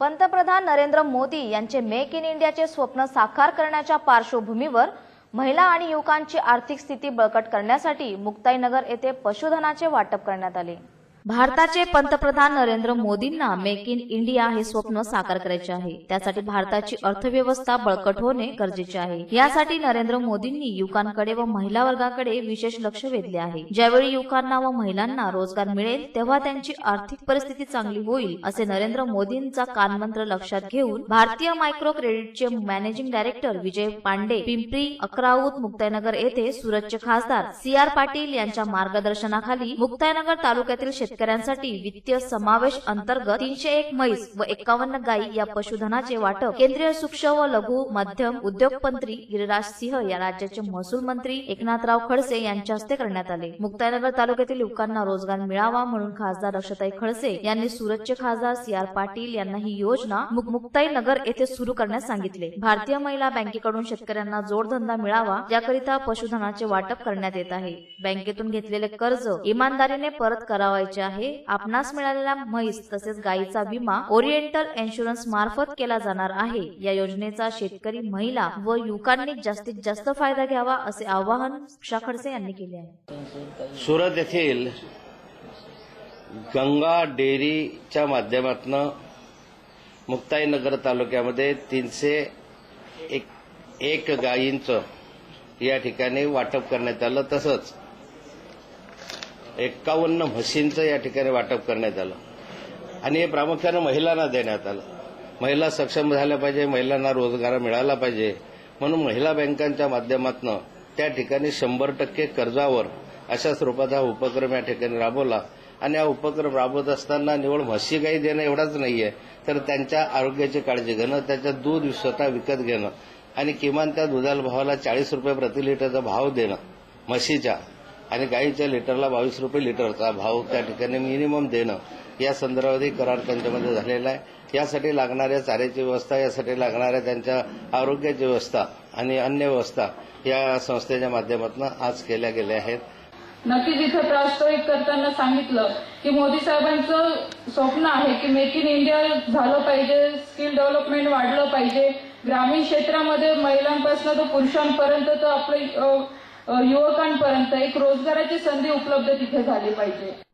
पंतप्रधान नरेंद्र मोदी यांचे make in इंडियाचे स्वप्न साकार करण्याच्या पार्श्वभूमीवर महिला आणि युवकांची आर्थिक स्थिती बळकट करण्यासाठी मुक्ताईनगर येथे पशुधनाचे वाटप करण्यात आले. भारताचे पंतप्रधान नरेंद्र मोदींना मेक इन इंडिया हे स्वप्न साकार करायचे आहे. त्यासाठी भारताची अर्थव्यवस्था बळकट होणे गरजेचे आहे. यासाठी नरेंद्र मोदींनी युवकांकडे व महिला वर्गाकडे विशेष लक्ष वेधले आहे. ज्यावेळी युवकांना व महिलांना रोजगार मिळेल तेव्हा त्यांची आर्थिक परिस्थिती चांगली होईल असे नरेंद्र मोदींचा कानमंत्र लक्षात घेऊन भारतीय मायक्रो क्रेडिटचे मॅनेजिंग डायरेक्टर विजय पांडे पिंपरी अकराऊत मुक्ताईनगर येथे सुरतचे खासदार सी आर पाटील यांच्या मार्गदर्शनाखाली मुक्ताईनगर तालुक्यातील शेतकऱ्यांसाठी वित्तीय समावेश अंतर्गत तीनशे एक म्हैस व एकावन्न गायी या पशुधनाचे वाटप. केंद्रीय सूक्ष्म व लघु मध्यम उद्योग मंत्री गिरिराज सिंह या राज्याचे महसूल मंत्री एकनाथराव खडसे यांच्या हस्ते करण्यात आले. मुक्ताईनगर तालुक्यातील युवकांना रोजगार मिळावा म्हणून खासदार अक्षताई खडसे यांनी सुरतचे खासदार सी आर पाटील यांना ही योजना मुक्ताईनगर येथे सुरू करण्यास सांगितले. भारतीय महिला बँकेकडून शेतकऱ्यांना जोडधंदा मिळावा याकरिता पशुधनाचे वाटप करण्यात येत आहे. बँकेतून घेतलेले कर्ज इमानदारीने परत करावायचे आहे आपणास मिळालेला म्हैस तसेच गायीचा विमा ओरिएंटल इन्शुरन्स मार्फत केला जाणार आहे. या योजनेचा शेतकरी महिला व युवकांनी जास्तीत जास्त फायदा घ्यावा असे आवाहन उषा खडसे यांनी केले आहे. सुरत येथील गंगा डेअरीच्या माध्यमातून मुक्ताईनगर तालुक्यामध्ये तीनशे एक एक गायींचं या ठिकाणी वाटप करण्यात आलं. तसंच एक्कावन्न म्हशींचं या ठिकाणी वाटप करण्यात आलं. आणि हे प्रामुख्यानं महिलांना देण्यात आलं. महिला सक्षम झाल्या पाहिजे महिलांना रोजगार मिळाला पाहिजे. म्हणून महिला बँकांच्या माध्यमातून त्या ठिकाणी शंभर टक्के कर्जावर अशा स्वरूपाचा उपक्रम या ठिकाणी राबवला. आणि हा उपक्रम राबवत असताना निवड म्हशी गाई देणं एवढाच नाहीये. तर त्यांच्या आरोग्याची काळजी घेणं त्याचं दूध स्वतः विकत घेणं आणि किमान त्या दुधाला भावाला चाळीस रुपये प्रति लिटरचा भाव देणं म्हशीच्या. आणि गाईच्या लिटरला बावीस रुपये लिटरचा भाव त्या ठिकाणी मिनिमम देणं या संदर्भातही करार त्यांच्यामध्ये झालेला आहे. यासाठी लागणाऱ्या चाऱ्याची व्यवस्था यासाठी लागणाऱ्या त्यांच्या आरोग्याची व्यवस्था आणि अन्य व्यवस्था या संस्थेच्या माध्यमातून आज केल्या गेल्या आहेत. नक्कीच इथं प्रास्ताविक करताना सांगितलं की मोदी साहेबांचं स्वप्न आहे की मेक इन इंडिया झालं पाहिजे स्किल डेव्हलपमेंट वाढलं पाहिजे. ग्रामीण क्षेत्रामध्ये महिलांपासून तर पुरुषांपर्यंत तर आपले युवकांपर्यंत एक रोजगाराची संधी उपलब्ध तिथे झाली पाहिजे.